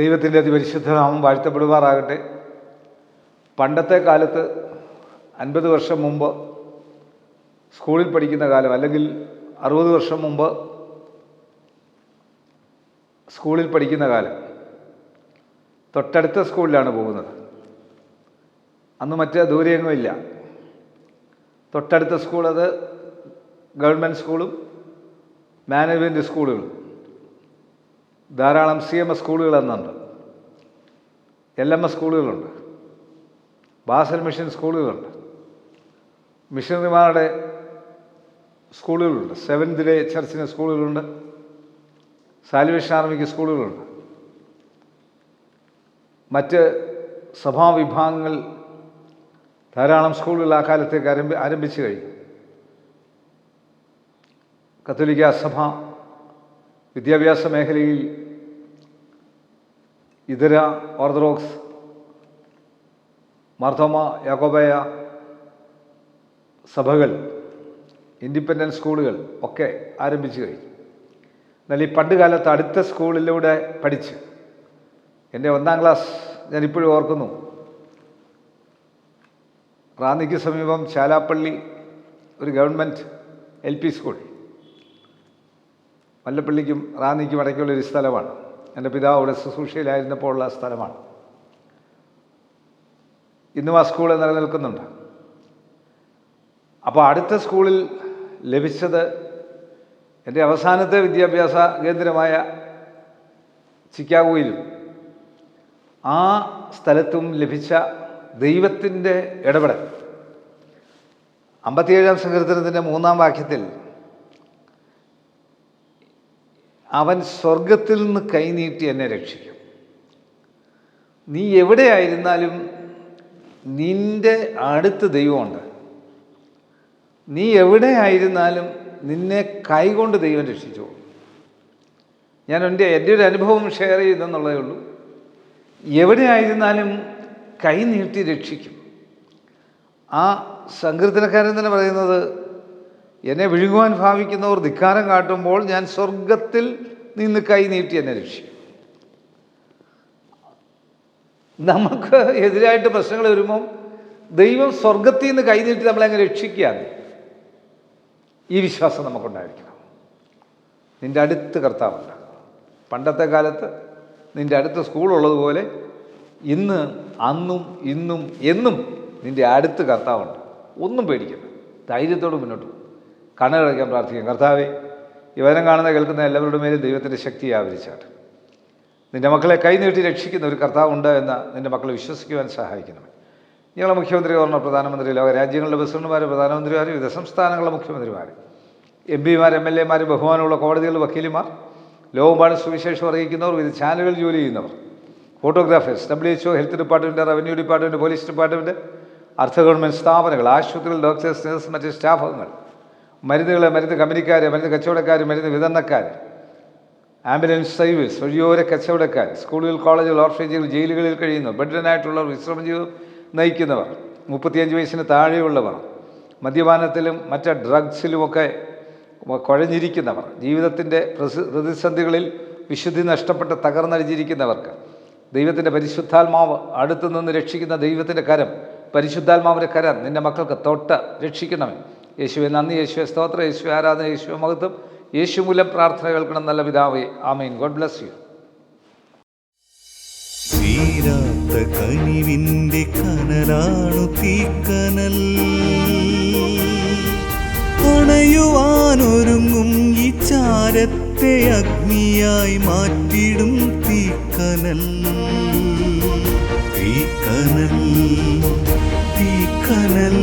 ദൈവത്തിന്റെ അതിപരിശുദ്ധ നാമം വാഴ്ത്തപ്പെടുമാറാകട്ടെ. പണ്ടത്തെ കാലത്ത് അൻപത് വർഷം മുമ്പ് സ്കൂളിൽ പഠിക്കുന്ന കാലം അല്ലെങ്കിൽ അറുപത് വർഷം മുമ്പ് സ്കൂളിൽ പഠിക്കുന്ന കാലം. തൊട്ടടുത്ത സ്കൂളിലാണ് പോകുന്നത്. അന്ന് മറ്റേ ദൂരെയൊന്നുമില്ല തൊട്ടടുത്ത സ്കൂൾ അത് ഗവൺമെന്റ് സ്കൂളും മാനേജ്മെന്റ് സ്കൂളുകളും. ധാരാളം സി എം എസ് സ്കൂളുകൾ എന്നുണ്ട്. എൽ എം എസ് സ്കൂളുകളുണ്ട്. ബാസൽ മിഷൻ സ്കൂളുകളുണ്ട്. മിഷണറിമാരുടെ സ്കൂളുകളുണ്ട്. സെവൻത് ഡേ ചർച്ചിന് സ്കൂളുകളുണ്ട്. സാലുവേഷൻ ആർമിക്ക് സ്കൂളുകളുണ്ട്. മറ്റ് സഭാവിഭാഗങ്ങൾ ധാരാളം സ്കൂളുകൾ ആ കാലത്തേക്ക് ആരംഭി ആരംഭിച്ചു കഴിഞ്ഞു. കത്തോലിക്ക സഭ വിദ്യാഭ്യാസ മേഖലയിൽ ഇതര ഓർത്തഡോക്സ് മാർത്തോമ യാക്കോബയ സഭകൾ ഇൻഡിപെൻഡന്റ് സ്കൂളുകൾ ഒക്കെ ആരംഭിച്ചു കഴിഞ്ഞു. എന്നാൽ ഈ പണ്ട് കാലത്ത് അടുത്ത സ്കൂളിലൂടെ പഠിച്ച് എന്റെ ഒന്നാം ക്ലാസ് ഞാനിപ്പോഴും ഓർക്കുന്നു. റാന്നിക്ക് സമീപം ചാലാപ്പള്ളി ഒരു ഗവൺമെന്റ് എൽ പി സ്കൂൾ. മല്ലപ്പള്ളിക്കും റാന്നിക്കും ഇടയ്ക്കുള്ള ഒരു സ്ഥലമാണ്. എന്റെ പിതാവ് അവിടെ ശുശ്രൂഷയിലായിരുന്നപ്പോൾ ഉള്ള സ്ഥലമാണ്. ഇന്നും ആ സ്കൂൾ നിലനിൽക്കുന്നുണ്ട്. അപ്പോൾ അടുത്ത സ്കൂളിൽ ലഭിച്ചത് എന്റെ അവസാനത്തെ വിദ്യാഭ്യാസ കേന്ദ്രമായ ചിക്കാഗോയിലും ആ സ്ഥലത്തും ലഭിച്ച ദൈവത്തിന്റെ ഇടപെടൽ. അമ്പത്തിയേഴാം സങ്കീർത്തനത്തിന്റെ മൂന്നാം വാക്യത്തിൽ അവൻ സ്വർഗത്തിൽ നിന്ന് കൈനീട്ടി എന്നെ രക്ഷിക്കും. നീ എവിടെയായിരുന്നാലും നിന്റെ അടുത്ത് ദൈവമുണ്ട്. നീ എവിടെയായിരുന്നാലും നിന്നെ കൈകൊണ്ട് ദൈവം രക്ഷിച്ചു. ഞാൻ എന്റെ എന്റെ ഒരു അനുഭവം ഷെയർ ചെയ്തെന്നുള്ളതേ ഉള്ളൂ. എവിടെയായിരുന്നാലും കൈ നീട്ടി രക്ഷിക്കും. ആ സങ്കീർത്തനക്കാരൻ തന്നെ പറയുന്നത് എന്നെ വിഴുങ്ങുവാൻ ഭാവിക്കുന്നവർ ധിക്കാരം കാട്ടുമ്പോൾ ഞാൻ സ്വർഗത്തിൽ നിന്ന് കൈ നീട്ടി എന്നെ രക്ഷിക്കും. നമുക്ക് എതിരായിട്ട് പ്രശ്നങ്ങൾ വരുമ്പം ദൈവം സ്വർഗത്തിൽ നിന്ന് കൈ നീട്ടി നമ്മളെ അങ്ങ് രക്ഷിക്കുകയാണ് ഈ വിശ്വാസം നമുക്കുണ്ടായിരിക്കണം. നിന്റെ അടുത്ത് കർത്താവുണ്ട്. പണ്ടത്തെ കാലത്ത് നിന്റെ അടുത്ത് സ്കൂളുള്ളതുപോലെ ഇന്ന് അന്നും ഇന്നും എന്നും നിന്റെ അടുത്ത് കർത്താവുണ്ട്. ഒന്നും പേടിക്കണ്ട. ധൈര്യത്തോട് മുന്നോട്ട് പോകും കണ്ണടയ്ക്കാൻ പ്രാർത്ഥിക്കാം. കർത്താവെ ഇവരം കാണുന്ന കേൾക്കുന്ന എല്ലാവരുടെ മേലും ദൈവത്തിന്റെ ശക്തി ആവരിച്ചാട്ട്. നിന്റെ മക്കളെ കൈനീട്ടി രക്ഷിക്കുന്ന ഒരു കർത്താവുണ്ട് എന്ന് നിന്റെ മക്കളെ വിശ്വസിക്കുവാൻ സഹായിക്കണം ഞങ്ങളെ മുഖ്യമന്ത്രി ഗവർണർ പ്രധാനമന്ത്രി ലോക രാജ്യങ്ങളുടെ പ്രസിഡന്റുമാർ പ്രധാനമന്ത്രിമാർ വിവിധ സംസ്ഥാനങ്ങളുടെ മുഖ്യമന്ത്രിമാർ എം പിമാർ എം എൽ എമാർ ബഹുമാനമുള്ള കോടതികളുടെ വക്കീലുമാർ ലോകമ്പാട് സുവിശേഷം അറിയിക്കുന്നവർ വിവിധ ചാനലുകൾ ജോലി ചെയ്യുന്നവർ photographers W H O health department revenue department police department അർദ്ധ ഗവൺമെന്റ് സ്ഥാപനങ്ങൾ ആശുപത്രികൾ ഡോക്ടേഴ്സ് നേഴ്സ് മറ്റ് സ്റ്റാഫുകൾ മരുന്നുകൾ മരുന്ന് കമ്പനിക്കാർ മരുന്ന് കച്ചവടക്കാർ മരുന്ന് വിതരണക്കാർ ആംബുലൻസ് സർവീസ് വഴിയോര കച്ചവടക്കാർ സ്കൂളുകൾ കോളേജുകൾ ഓർഫേജുകൾ ജയിലുകളിൽ കഴിയുന്നവർ ബെഡ്രനായിട്ടുള്ളവർ വിശ്രമജീവിതം നയിക്കുന്നവർ മുപ്പത്തിയഞ്ച് വയസ്സിന് താഴെയുള്ളവർ മദ്യപാനത്തിലും മറ്റ് ഡ്രഗ്സിലുമൊക്കെ കുഴഞ്ഞിരിക്കുന്നവർ ജീവിതത്തിന്റെ പ്രതിസന്ധികളിൽ വിശുദ്ധി നഷ്ടപ്പെട്ട് തകർന്നടിഞ്ഞിരിക്കുന്നവർക്ക് ദൈവത്തിന്റെ പരിശുദ്ധാത്മാവ് അടുത്തു നിന്ന് രക്ഷിക്കുന്ന ദൈവത്തിന്റെ കരം പരിശുദ്ധാത്മാവിന്റെ കരം നിന്റെ മക്കൾക്ക് തൊട്ട് രക്ഷിക്കണമേ യേശുവെ നന്ദി യേശുവെ സ്തോത്ര യേശു ആരാധന യേശുവെ മഹത്വം യേശു മൂലം പ്രാർത്ഥന കേൾക്കണം നല്ല പിതാവേ ആമീൻ. God bless you. തീരാത്ത കനിവിന്റെ കനലാണു തീക്കനൽ. അണയുവാനൊരുങ്ങും ഈ ചാരത്തെ അഗ്നിയായി മാറ്റിടും തീക്കനൽ. തീക്കനൽ തീക്കനൽ.